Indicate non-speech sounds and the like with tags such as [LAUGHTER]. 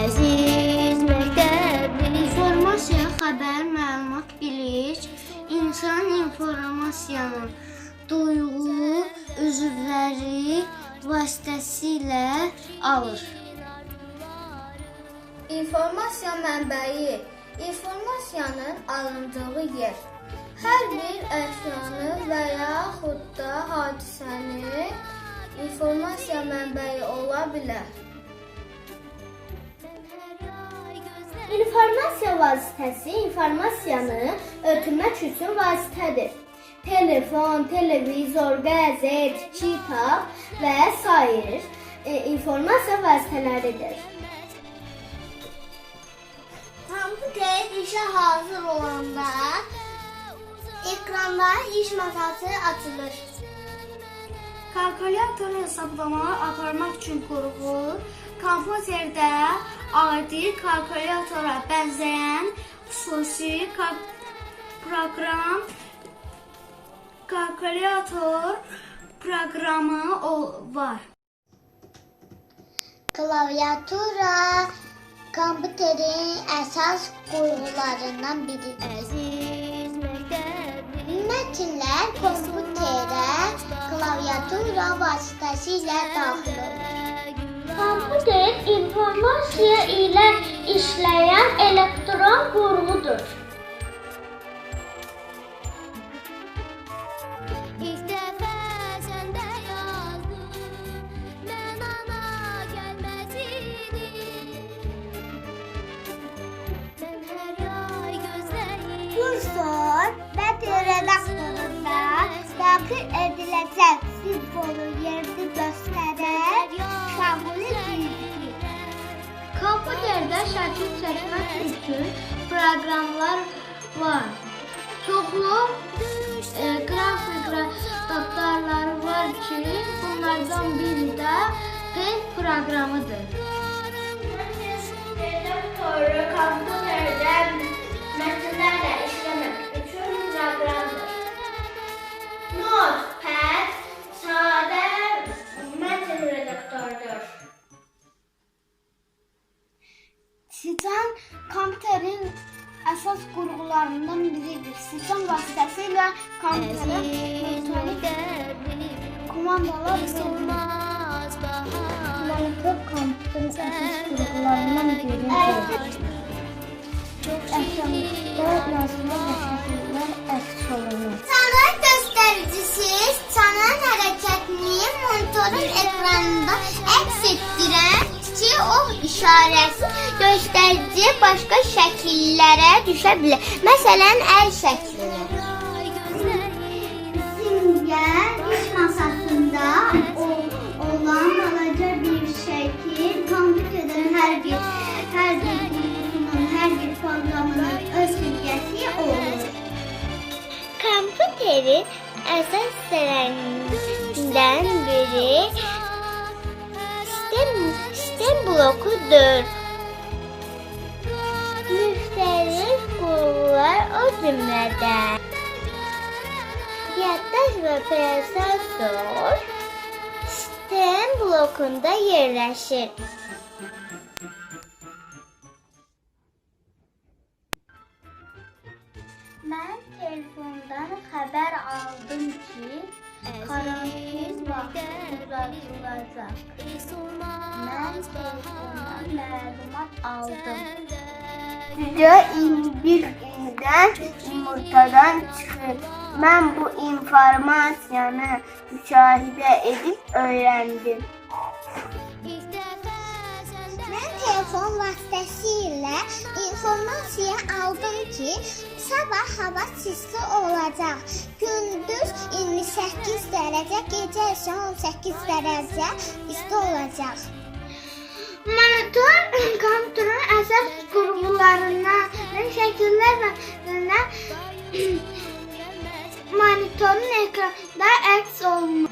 Əziz məktəbli informasiya, xəbər, məlumat, biliş, insan informasiyanın duyğu üzvləri vasitəsilə alır. İnformasiya mənbəyi informasiyanın alındığı yer. Hər bir əşyanı və yaxud da hadisəni informasiya mənbəyi ola bilər. İnformasiya vasitəsi informasiyanı ötürmək üçün vasitədir. Telefon, televizor, qəzet, kitab və sair e, informasiya vasitələridir. Kompüter işe hazır olanda ekranda iş masası açılır. Kalkulyator hesablamalar aparmaq üçün qurğu, kompüterdə adi kalkulyatora bənzəyən xüsusi proqram kalkulyator proqramı var. Klaviatura kompüterin əsas qurğularından biridir. Əziz məktəbli Metinler kompütere klaviatura vasıtasıyla daxil olur. Kompüter informasiya ilə işləyən elektron gözləyim Kursor Metin redaktorunda daxil ediləcək simvolu yerini göstərər şaxuli cizgi. Kompüterdə şəkil çəkmək üçün proqramlar var. Çoxlu e, qrafik datarları var ki, bunlardan biri də Paint proqramıdır. Sican kompüterin əsas qurğularından biridir. Sican vasitəsilə kompüterə elektronik komandalar verilir. Monitor kompüterin əsas qurğularından biridir. Yazılar və şəkillər əks olunur. Çanın göstəricisi çanın hərəkətini monitorun ekranında əks etdirən kiçik o işarəsi göstərici başqa şəkillərə düşə bilər. Məsələn, əl şəkli. Simgə iş masasında olan balaca bir şəkil kompüterin hər bir hər bir qurğusunun, hər bir proqramının öz simgəsi olur. Kompüterin əsas sırlarından biri sistem, sistem blokudur. Cümlədən yaddaş və prosesor sistem blokunda yerləşir. Mən telefondan xəbər aldım ki, karantin vaxtı uzadılacaq. Mən telefondan məlumat aldım. Cüce bir günden yumurtadan çıkır. Ben bu informasyonu müşahede edip öğrendim. Mən telefon vasitəsilə informasiya aldım ki, sabah hava isti olacaq. Gündüz 28 dərəcə, gecə isə 18 dərəcə isti olacaq. Monitor kompüterin əsas qurğularından şəkillər və [CLEARS THROAT] monitorun ekranda əks olunur.